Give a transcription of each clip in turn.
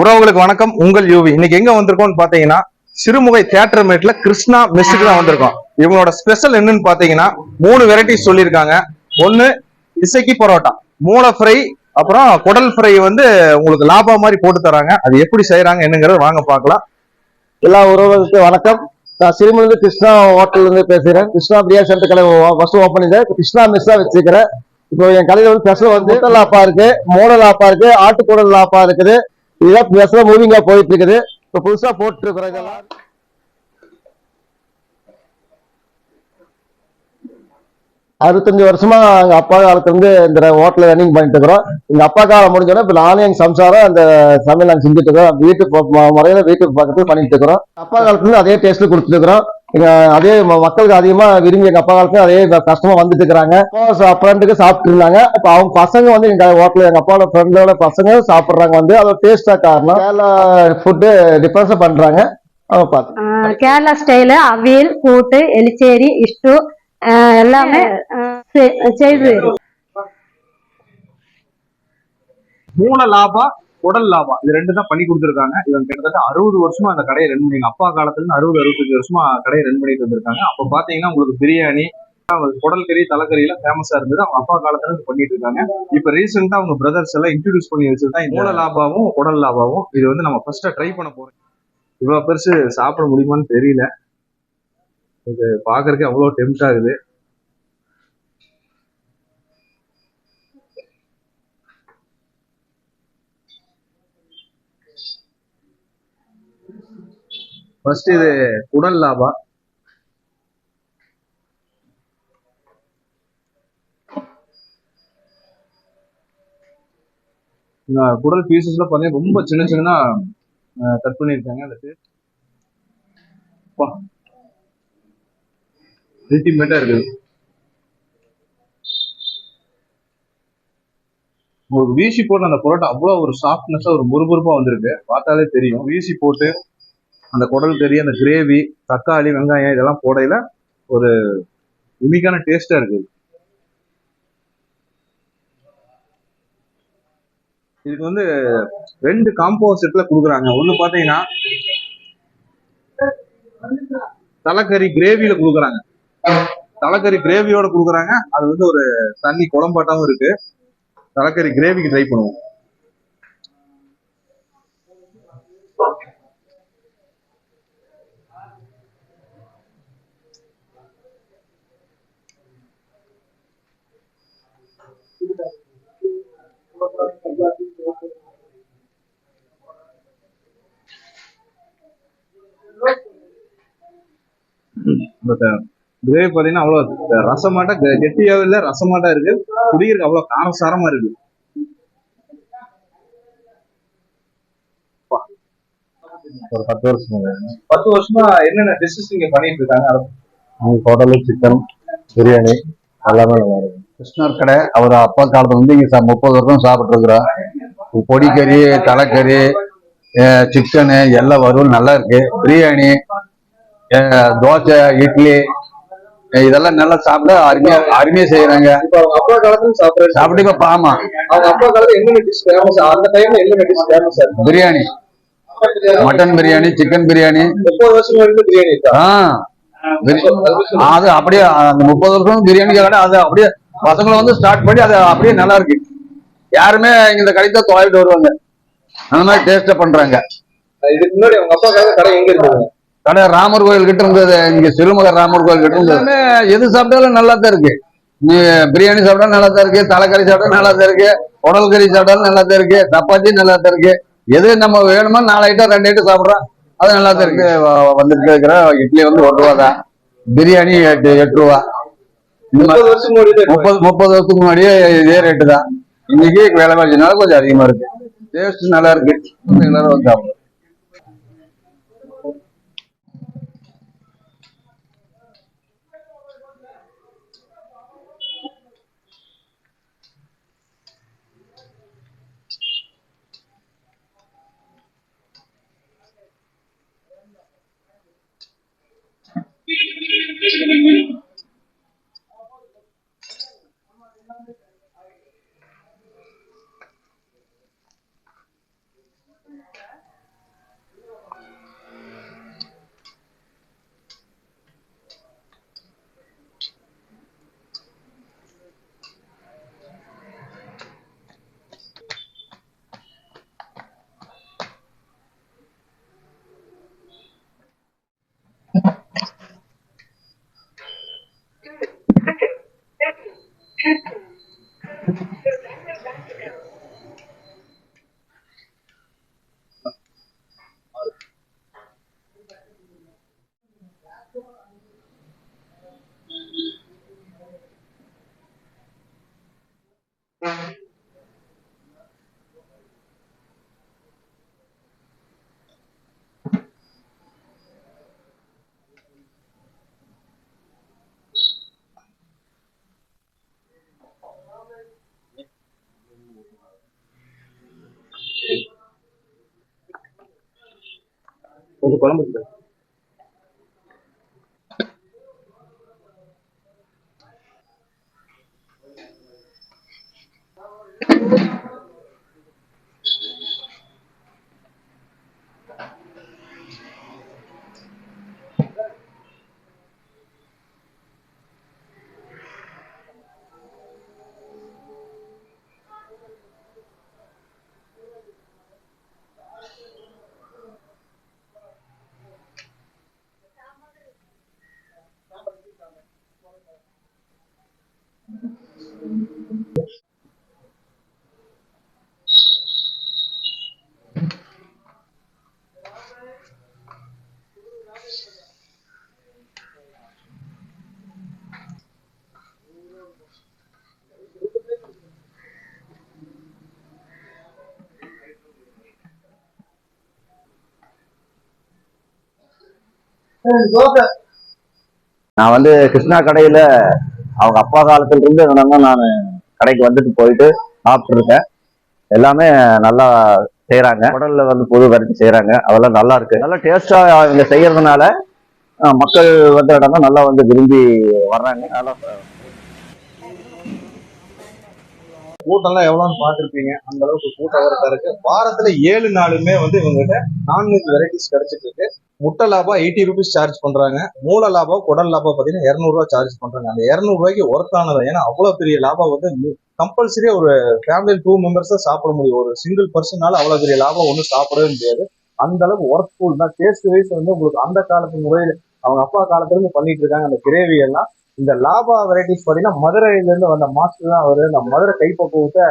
உறவுகளுக்கு வணக்கம். உங்கள் யூவி. இன்னைக்கு எங்க வந்திருக்கோம்னு பாத்தீங்கன்னா சிறுமுகை தியேட்டர் மேட்ல கிருஷ்ணா மெஸ்ஸுக்கு தான் வந்திருக்கோம். இவங்களோட ஸ்பெஷல் என்னன்னு பாத்தீங்கன்னா மூணு வெரைட்டிஸ் சொல்லியிருக்காங்க. ஒன்னு இசைக்கு பரோட்டா. மூளை ஃப்ரை அப்புறம் குடல் ஃப்ரை வந்து உங்களுக்கு லாபா மாதிரி போட்டு தராங்க. அது எப்படி செய்யறாங்க என்னங்கிறத வாங்க பார்க்கலாம். எல்லா உறவுகளுக்கும் வணக்கம். நான் சிறுமுகை கிருஷ்ணா ஹோட்டல்ல இருந்து பேசுறேன். கிருஷ்ணா பிரியா சென்டர் கடை ஃபர்ஸ்ட் ஓப்பன் இது கிருஷ்ணா மெஸ்ஸா வச்சிருக்கிறேன். இப்போ என் கடையில வந்து ஸ்பெஷல் வந்து லாப்பா இருக்கு மோடல் லாப்பா இருக்கு ஆட்டுக்குடல் லாப்பா இருக்குது. இதுதான் பேசுகிற மூவிங்காக போயிட்டு இருக்குது இப்போ புதுசாக போட்டு அறுபத்தஞ்சு வருஷமா எங்க அப்பா காலத்துலேருந்து இந்த ஹோட்டலில் ரன்னிங் பண்ணிட்டு இருக்கிறோம் எங்க அப்பா காலம் முடிஞ்சோன்னா இப்போ நானும் எங்க சம்சாரம் அந்த சமையல் நாங்கள் செஞ்சுட்டு இருக்கிறோம் வீட்டு முறையில் முறையில வீட்டுக்கு பக்கத்துல பண்ணிட்டு இருக்கிறோம் அப்பா காலத்துலேருந்து அதே டேஸ்ட்ல கொடுத்துருக்குறோம் அதே மக்களுக்கு அதிகமா விரும்பி எங்க அப்பா காலத்துல அதே கஷ்டமா வந்துட்டு இருக்கிறாங்க ஃப்ரெண்டுக்கு சாப்பிட்டு இருந்தாங்க இப்ப அவங்க பசங்க வந்து எங்க ஹோட்டல் எங்க அப்பாவோட ஃப்ரெண்டோட பசங்க சாப்பிடுறாங்க வந்து. அதோட டேஸ்டா காரணம். கேரளா ஃபுட்டு டிஃபரன்ஸ் பண்றாங்க. கேரளா ஸ்டைலு அவியல் கூட்டு எலிச்சேரி இஷ்டு எல்லாமே செய்து மூளை லாபா குடல் லாபா இது ரெண்டு தான் பண்ணி கொடுத்துருக்காங்க. இவங்க கிட்டத்தட்ட அறுபது வருஷமா அந்த கடையை ரன் பண்ணி அப்பா காலத்துல அறுபது அறுபத்தஞ்சு வருஷமா கடையை ரன் பண்ணிட்டு வந்திருக்காங்க. அப்ப பாத்தீங்கன்னா உங்களுக்கு பிரியாணி குடல் கறி தலைக்கறியெல்லாம் ஃபேமஸா இருந்தது. அவங்க அப்பா காலத்துல இருந்து பண்ணிட்டு இருக்காங்க. இப்ப ரீசெண்டா அவங்க பிரதர்ஸ் எல்லாம் இன்ட்ரடியூஸ் பண்ணி வச்சுதான் மூல லாபாவும் குடல் லாபாவும். இது வந்து நம்ம ஃபர்ஸ்ட் ட்ரை பண்ண போறோம். இவ்வளவு பெருசு சாப்பிட முடியுமான்னு தெரியல. இது பாக்குறதுக்கு அவ்வளவு டெம்ட் ஆகுது ஃபர்ஸ்ட் இது குடல் லாபா? குடல் பீசஸ்ல பாத்தீங்கன்னா ரொம்ப சின்ன சின்னதா கட் பண்ணியிருக்காங்க அதுக்கு அல்டிமேட்டா இருக்குது. உங்களுக்கு வீசி போட்டு அந்த பரோட்டா அவ்வளோ ஒரு சாஃப்ட்னஸா ஒரு முறுமுறுப்பா வந்திருக்கு. பார்த்தாலே தெரியும். வீசி போட்டு அந்த குடல் கறி அந்த கிரேவி தக்காளி வெங்காயம் இதெல்லாம் போடையில ஒரு யூனிக்கான டேஸ்டா இருக்கு இதுக்கு வந்து ரெண்டு காம்போ செட்ல கொடுக்குறாங்க. ஒன்று பாத்தீங்கன்னா தலைக்கறி கிரேவியில கொடுக்குறாங்க. தலைக்கறி கிரேவியோட கொடுக்குறாங்க. அது வந்து ஒரு தண்ணி குழம்பாட்டாவும் இருக்கு. தலைக்கறி கிரேவிக்கு ட்ரை பண்ணுவோம். பட் கிரேவி பாத்தீங்கன்னா அவ்வளவு ரசமாட்டா கெட்டியாவும் இல்ல ரசமாட்டா இருக்கு. குடிக்கிறதுக்கு அவ்வளவு காரசாரமா இருக்கு. ஒரு பத்து வருஷம் பத்து வருஷமா என்னென்ன டிஷ்ஷஸ் நீங்க பண்ணிட்டு இருக்காங்க? ஹோட்டலு சிக்கன் பிரியாணி எல்லாமே நல்லா இருக்கும் கிருஷ்ணர் கடை அவர் அப்பா காலத்துல வந்து இங்க முப்பது வருஷம் சாப்பிட்டு இருக்கிறோம் பொடிக்கறி தலைக்கறி சிக்கனு எல்லா வறுவல் நல்லா இருக்கு. பிரியாணி தோசை இட்லி இதெல்லாம் நல்லா சாப்பிட அருமையா அருமையா செய்யறாங்க அப்பா காலத்துல சாப்பிடுறது சாப்பிட்டு இப்ப பாமா. அவங்க அப்பா காலத்துல என்னென்ன டிஷ் ஃபேமஸ் அந்த டைம்ல என்னென்ன dish famous biryani. Mutton biryani chicken biryani. முப்பது வருஷம் இருந்து பிரியாணி இருக்கா? ஆ. பிரி- அது அப்படியே அந்த முப்பது வருஷம் பிரியாணி கடை அது அப்படியே பசங்களை வந்து ஸ்டார்ட் பண்ணி அது அப்படியே நல்லா இருக்கு. யாருமே இந்த கடைக்கு தான் தொலைவிட்டு வருவாங்க. அந்த மாதிரி டேஸ்டா பண்றாங்க. இதுக்கு முன்னாடி அவங்க அப்பா காலத்துல கடை எங்க இருந்தது? கடை ராமர் கோயில் கிட்ட இருந்தது. இங்க சிறுமுக ராமர் கோயில் கிட்ட இருந்தது. எது சாப்பிட்டாலும் நல்லா தான் இருக்கு. நீ பிரியாணி சாப்பிட்டா நல்லா தான் இருக்கு. தலைக்கறி சாப்பிட்டா நல்லா தான் இருக்கு. உடல் கறி சாப்பிட்டாலும் நல்லா தான் இருக்கு. சப்பாத்தி நல்லா தான் இருக்கு. எது நம்ம வேணுமோ நாலு ஐட்டம் ரெண்டு ஐட்டம் சாப்பிடுறோம். அது நல்லா தான் இருக்கு வந்துட்டு இருக்கிற இட்லி வந்து ஒரு ரூபா தான். பிரியாணி எட்டு எட்டு ரூபா. முப்பது முப்பது முப்பது வருஷத்துக்கு முன்னாடியே இதே ரேட்டு தான். இன்னைக்கு விலை வச்சனால கொஞ்சம் அதிகமா இருக்கு. டேஸ்ட் நல்லா இருக்கு. எல்லாரும் வந்து சாப்பிடுறோம் கொஞ்சம் குழம்பு நான் வந்து கிருஷ்ணா கடையில அவங்க அப்பா காலத்துல இருந்து என்னன்னா நான் கடைக்கு வந்துட்டு போயிட்டு சாப்பிட்டு இருக்கேன் எல்லாமே நல்லா செய்யறாங்க உடல்ல வந்து புது வெரைட்டி செய்யறாங்க அதெல்லாம் நல்லா இருக்கு. நல்லா டேஸ்டா இவங்க செய்யறதுனால மக்கள் வந்து என்னன்னா நல்லா வந்து விரும்பி வர்றாங்க. நல்லா கூட்டம்லாம் எவ்வளோன்னு பார்த்துருப்பீங்க. அந்த அளவுக்கு கூட்டம் வரதா இருக்கு. வாரத்துல ஏழு நாளுமே வந்து இவங்ககிட்ட நான்வெஜ் வெரைட்டிஸ் கிடைச்சிட்டு இருக்கு. முட்டை லாபம் எயிட்டி ருபீஸ் சார்ஜ் பண்றாங்க. மூல லாபம் குடல் லாபம் பார்த்தீங்கன்னா இரநூறுவா சார்ஜ் பண்றாங்க. அந்த இரநூறுவாய்க்கு ஒர்த்தானது? ஏன்னா அவ்வளவு பெரிய லாபம் வந்து கம்பல்சரியா ஒரு ஃபேமிலி டூ மெம்பர்ஸ் தான் சாப்பிட முடியும். ஒரு சிங்கிள் பர்சனால அவ்வளவு பெரிய லாபம் ஒன்றும் சாப்பிடவே முடியாது. அந்த அளவுக்கு ஒர்க்ஃபுல் தான். டேஸ்ட் வைஸ் வந்து உங்களுக்கு அந்த காலத்து முறையில் அவங்க அப்பா காலத்துல இருந்து பண்ணிட்டு இருக்காங்க. அந்த கிரேவி எல்லாம் இந்த லாபா வெரைட்டிஸ் பாத்தீங்கன்னா மதுரையில இருந்து வந்த மாஸ்டர் தான் அவரு. இந்த மதுரை கைப்பக்குவத்தை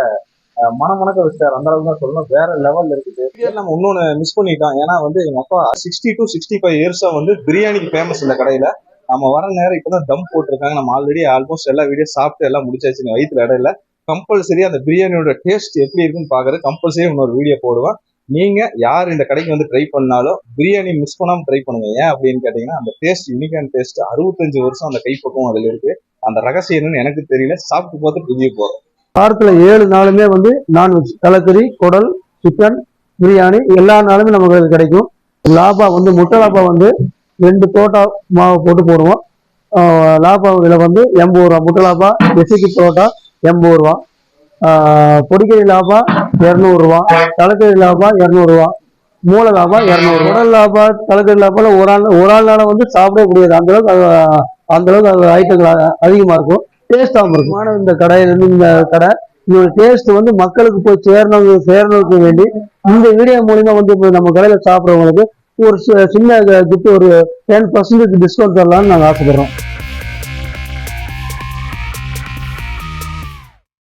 மனமணக்க வச்சார் அந்த அளவுக்கு தான் சொல்லணும். வேற லெவல்ல இருக்குது. நம்ம இன்னொன்னு மிஸ் பண்ணிட்டோம் ஏன்னா வந்து எங்க அப்பா சிக்ஸ்டி டு சிக்ஸ்டி ஃபைவ் இயர்ஸா வந்து பிரியாணிக்கு ஃபேமஸ் இந்த கடையில. நம்ம வர நேரம் இப்பதான் தம் போட்டிருக்காங்க. நம்ம ஆல்ரெடி ஆல்மோஸ்ட் எல்லா வீடியோ சாப்பிட்டு எல்லாம் முடிச்சாச்சு. வயிற்றுல இடையில. கம்பல்சரி அந்த பிரியாணியோட டேஸ்ட் எப்படி இருக்குன்னு பாக்குறது கம்பல்சரி இன்னொரு வீடியோ போடுவேன். நீங்க யார் இந்த கடைக்கு வந்து ட்ரை பண்ணாலும் பிரியாணி மிஸ் பண்ணாம ட்ரை பண்ணுங்க. ஏன் அப்படின்னு கேட்டீங்கன்னா அந்த டேஸ்ட் யூனிக்கான டேஸ்ட் அறுபத்தஞ்சு வருஷம் அந்த கைப்பக்கம் அதுல இருக்கு. அந்த ரகசியம் என்னன்னு எனக்கு தெரியல. சாப்பிட்டு பார்த்து புரிய போறோம். வாரத்துல ஏழு நாளுமே வந்து நான்வெஜ் தலைக்கறி குடல் சிக்கன் பிரியாணி எல்லா நாளுமே நமக்கு கிடைக்கும். லாபா வந்து முட்டை லாபா வந்து ரெண்டு தோட்டா மாவு போட்டு போடுவோம். லாபா விலை வந்து எண்பது ரூபா. முட்டை லாபா எசிக்கு தோட்டா எண்பது ரூபா. பொடிக்கறி லாபா இரநூறுவா தலைக்கறி லாபம் இரநூறுவா மூளை லாபம் இரநூறு உடல் லாபம் தலைக்கறி லாபம் ஒரு ஆள் ஒரு ஆள்னால வந்து சாப்பிடவே முடியாது. அந்த அளவுக்கு அந்த அளவுக்கு அது ஐட்டங்கள் அதிகமா இருக்கும். டேஸ்டாகவும் இருக்கும். ஆனால் இந்த கடையில இந்த கடை இதோட டேஸ்ட் வந்து மக்களுக்கு போய் சேரணும் சேரணுக்கு வேண்டி இந்த வீடியோ மூலியமா வந்து இப்போ நம்ம கடையில சாப்பிட்றவங்களுக்கு ஒரு சின்ன கிஃப்ட் ஒரு டென் பர்சன்டேஜ் டிஸ்கவுண்ட் தரலாம்னு நாங்கள் ஆசைப்படுறோம்.